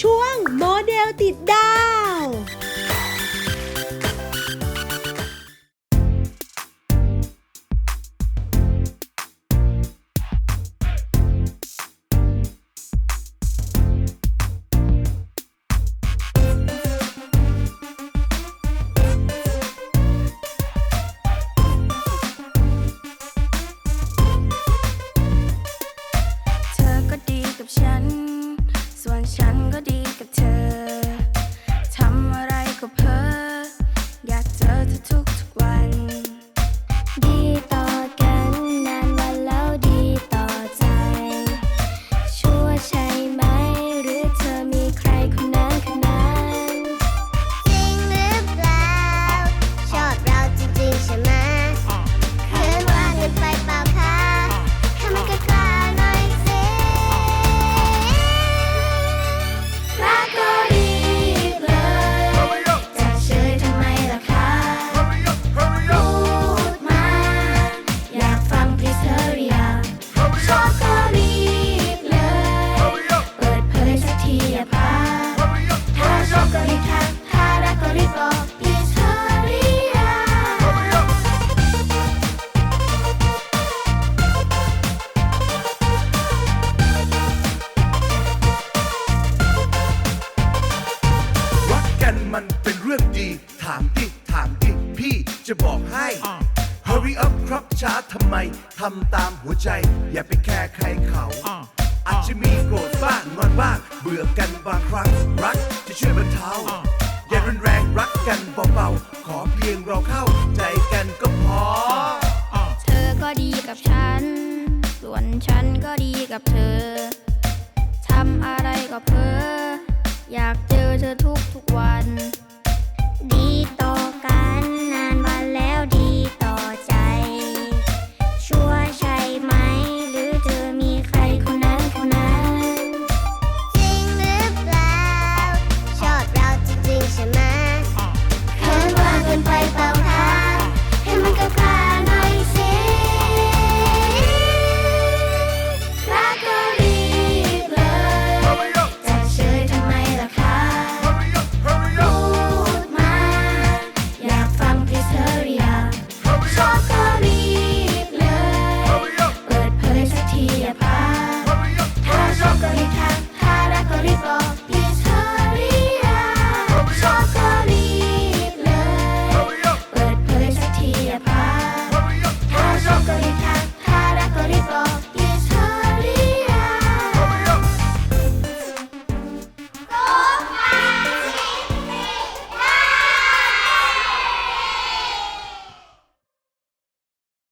ช่วงโมเดลติดด ถามดิ ถามดิ พี่จะบอกให้ Hurry up ครับช้าทำไม ทำตามหัวใจ อย่าไปแค่ใครเขา อาจจะมีโกรธบ้างงอนบ้าง เบื่อกันบางครั้ง รักจะช่วยบรรเทาอย่ารุนแรงรักกันเบาๆ ขอเพียงเราเข้าใจกันก็พอ เธอก็ดีกับฉัน ส่วนฉันก็ดีกับเธอ ทำอะไรก็เพ้ออยากเจอเธอทุกทุกๆวันดีต่อ